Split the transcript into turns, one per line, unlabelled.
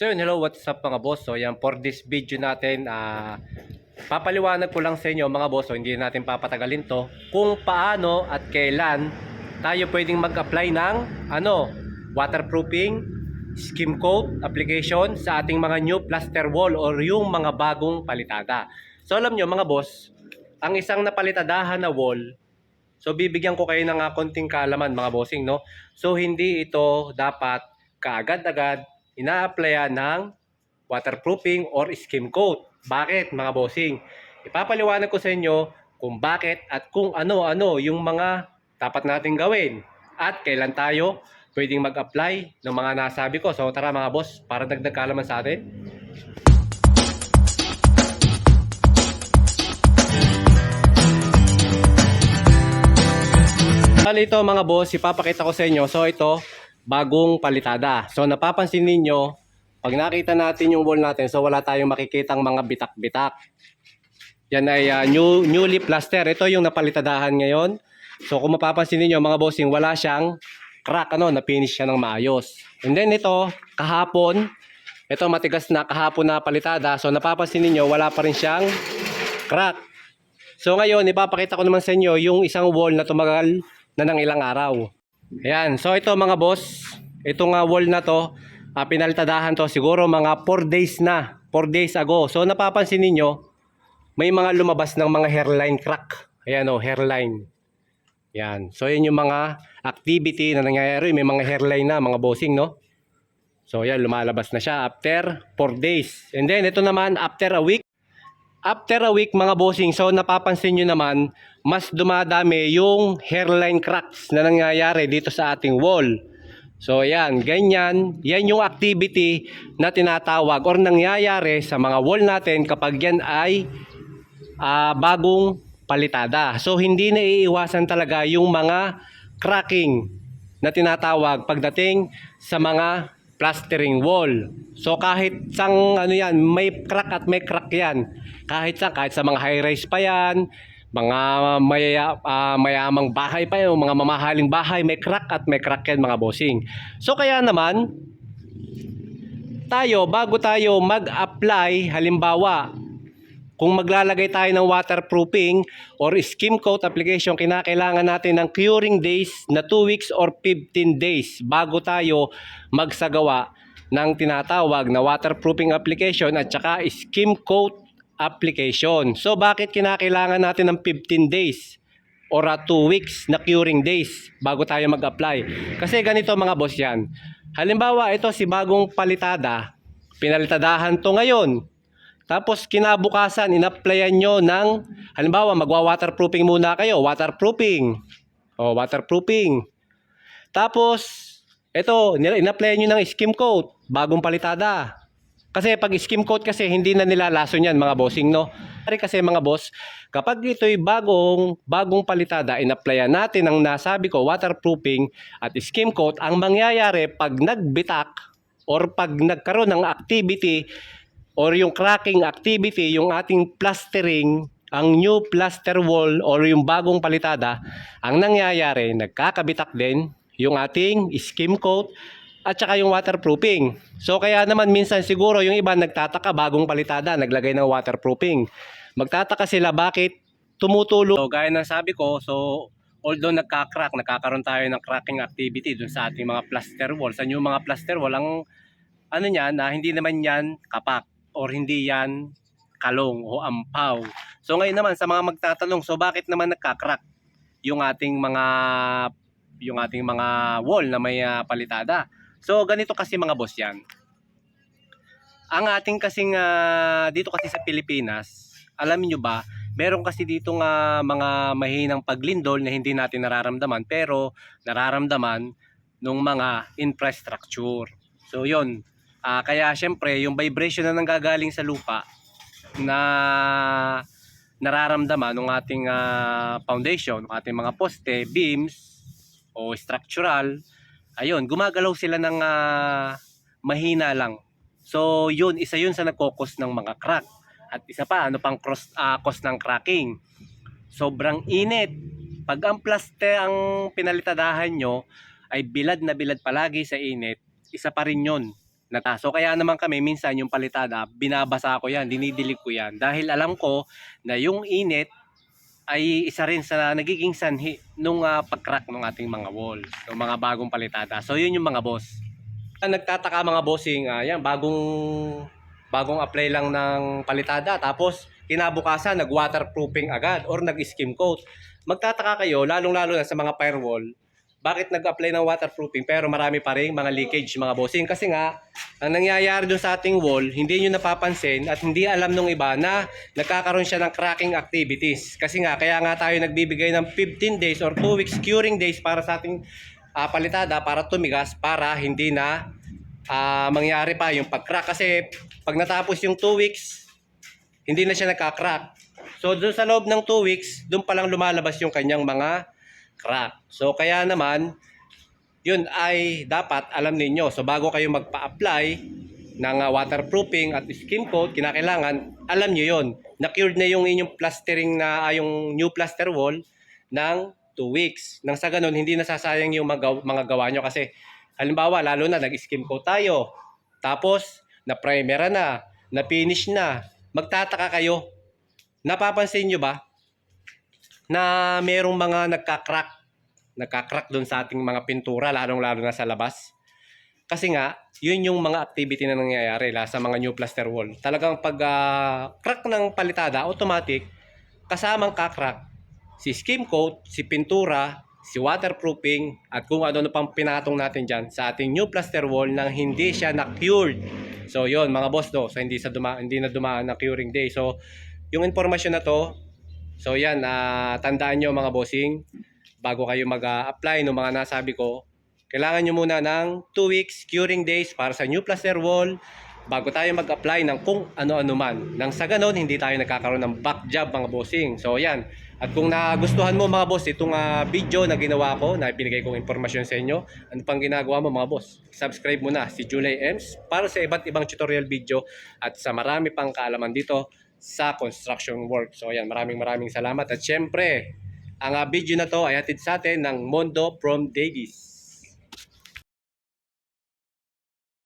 So yun, hello, what's up mga boss? So yan, for this video natin, ah papaliwanag ko lang sa inyo mga boss, so hindi natin papatagalin to, kung paano at kailan tayo pwedeng mag-apply ng ano, waterproofing, skim coat application sa ating mga new plaster wall or yung mga bagong palitada. So alam nyo mga boss, ang isang napalitadahan na wall, so bibigyan ko kayo ng ah, konting kaalaman mga bossing, no? So hindi ito dapat kaagad-agad ina-applyan ng waterproofing or skim coat. Bakit mga bossing? Ipapaliwanag ko sa inyo kung bakit at kung ano-ano yung mga dapat nating gawin at kailan tayo pwedeng mag-apply ng mga nasabi ko. So tara mga boss, para dagdag kaalaman sa atin. Bali ito mga boss, ipapakita ko sa inyo. So ito, bagong palitada. So napapansin ninyo, pag nakita natin yung wall natin, so wala tayong makikitang mga bitak-bitak. Yan ay ah, new, newly plaster. Ito yung napalitadahan ngayon. So kung mapapansin niyo mga bossing, wala siyang crack, ano, na-finish siya ng maayos. And then ito, kahapon, ito matigas na kahapon na palitada. So napapansin niyo wala pa rin siyang crack. So ngayon, ipapakita ko naman sa inyo yung isang wall na tumagal na ng ilang araw. Ayan, so ito mga boss, itong uh, wall na to, uh, pinalitadahan to siguro mga 4 days na, 4 days ago. So napapansin ninyo, may mga lumabas ng mga hairline crack. Ayan o, hairline. Yan. So yun yung mga activity na nangyayari. May mga hairline na, mga bossing, no? So yan, lumalabas na siya after 4 days. And then ito naman, after a week, after a week mga bossing, so napapansin nyo naman, mas dumadami yung hairline cracks na nangyayari dito sa ating wall. So yan, ganyan, yan yung activity na tinatawag or nangyayari sa mga wall natin kapag yan ay ah, bagong palitada. So hindi na iiwasan talaga yung mga cracking na tinatawag pagdating sa mga plastering wall. So kahit sang ano yan, may crack at may crack yan. Kahit sa kahit sa mga high rise pa yan, mga maya, ah, mayamang bahay pa yan, mga mamahaling bahay, may crack at may crack yan mga bossing. So kaya naman, tayo, bago tayo mag-apply, halimbawa, kung maglalagay tayo ng waterproofing or skim coat application, kinakailangan natin ng curing days na 2 weeks or 15 days bago tayo magsagawa ng tinatawag na waterproofing application at saka skim coat application. So bakit kinakailangan natin ng 15 days or 2 weeks na curing days bago tayo mag-apply? Kasi ganito mga boss yan. Halimbawa ito si bagong palitada, pinalitadahan to ngayon. Tapos kinabukasan, in-applyan nyo ng, halimbawa magwa-waterproofing muna kayo, waterproofing. O, waterproofing. Tapos, ito, in-applyan nyo ng skim coat, bagong palitada. Kasi pag skim coat kasi, hindi na nilalason yan mga bossing, no? Kasi mga boss, kapag ito'y bagong, bagong palitada, in-applyan natin ang nasabi ko, waterproofing at skim coat, ang mangyayari pag nagbitak or pag nagkaroon ng activity or yung cracking activity, yung ating plastering, ang new plaster wall or yung bagong palitada, ang nangyayari, nagkakabitak din yung ating skim coat at saka yung waterproofing. So kaya naman minsan siguro yung iba nagtataka bagong palitada, naglagay ng waterproofing. Magtataka sila bakit tumutulo. So gaya ng sabi ko, so although nagka-crack, nagkakaroon tayo ng cracking activity dun sa ating mga plaster wall. Sa new mga plaster wall, ang ano niyan, na hindi naman yan kapak or hindi yan kalong o ampaw. So ngayon naman sa mga magtatanong, so bakit naman nagka-crack yung ating mga yung ating mga wall na may ah, palitada? So ganito kasi mga boss yan. Ang ating kasing ah, dito kasi sa Pilipinas, alam niyo ba, meron kasi dito nga mga mahinang paglindol na hindi natin nararamdaman pero nararamdaman ng mga infrastructure. So yon Ah, kaya syempre yung vibration na nanggagaling sa lupa na nararamdaman ng ating ah, foundation, ng ating mga poste, beams o structural, ayun, gumagalaw sila ng ah, mahina lang. So yun, isa yun sa nagkokos ng mga crack. At isa pa, ano pang cross, ah, cause ng cracking? Sobrang init. Pag ang plaste ang pinalitadahan nyo ay bilad na bilad palagi sa init, isa pa rin yun nata. So kaya naman kami minsan yung palitada, binabasa ko yan, dinidilig ko yan. Dahil alam ko na yung init ay isa rin sa nagiging sanhi nung ah, pag-crack ng ating mga wall, ng mga bagong palitada. So yun yung mga boss. Nagtataka mga bossing, ah, yan, bagong bagong apply lang ng palitada tapos kinabukasan nag-waterproofing agad or nag-skim coat. Magtataka kayo, lalong-lalo na sa mga firewall, bakit nag-apply ng waterproofing pero marami pa rin mga leakage mga bossing. Kasi nga ang nangyayari doon sa ating wall hindi nyo napapansin at hindi alam nung iba na nagkakaroon siya ng cracking activities. Kasi nga kaya nga tayo nagbibigay ng 15 days or 2 weeks curing days para sa ating ah, palitada para tumigas para hindi na ah, mangyari pa yung pag-crack. Kasi pag natapos yung 2 weeks hindi na siya nagka-crack. So doon sa loob ng 2 weeks doon pa lang lumalabas yung kanyang mga crack. So kaya naman, yun ay dapat alam ninyo. So bago kayo magpa-apply ng uh, waterproofing at skim coat, kinakailangan alam nyo yun. Na-cured na yung inyong plastering na ah, yung new plaster wall ng 2 weeks. Nang sa ganun, hindi nasasayang yung mga, mga gawa nyo kasi halimbawa, lalo na nag-skim coat tayo. Tapos, na-primer na, na-finish na. Magtataka kayo, napapansin nyo ba na merong mga nagka-crack, nagka-crack doon sa ating mga pintura, lalong-lalo na sa labas. Kasi nga, yun yung mga activity na nangyayari la, sa mga new plaster wall. Talagang pag ah, crack ng palitada, automatic, kasamang kakrack, si skim coat, si pintura, si waterproofing, at kung ano na pang pinatong natin dyan sa ating new plaster wall nang hindi siya na-cured. So yun mga boss do, so hindi, sa duma, hindi na dumaan na curing day. So yung informasyon na to, So yan, ah, tandaan nyo mga bossing, bago kayo mag-apply ng mga nasabi ko, kailangan nyo muna ng 2 weeks curing days para sa new plaster wall bago tayo mag-apply ng kung ano-ano man. Nang sa ganon, hindi tayo nagkakaroon ng back job mga bossing. So yan, at kung nagustuhan mo mga boss itong ah, video na ginawa ko, na binigay kong informasyon sa inyo, ano pang ginagawa mo mga boss? Subscribe mo na si Julie Ems para sa iba't ibang tutorial video at sa marami pang kaalaman dito sa construction work. So ayan, maraming maraming salamat. At syempre, ang ah, video na to ay hatid sa atin ng Mondo from Davies.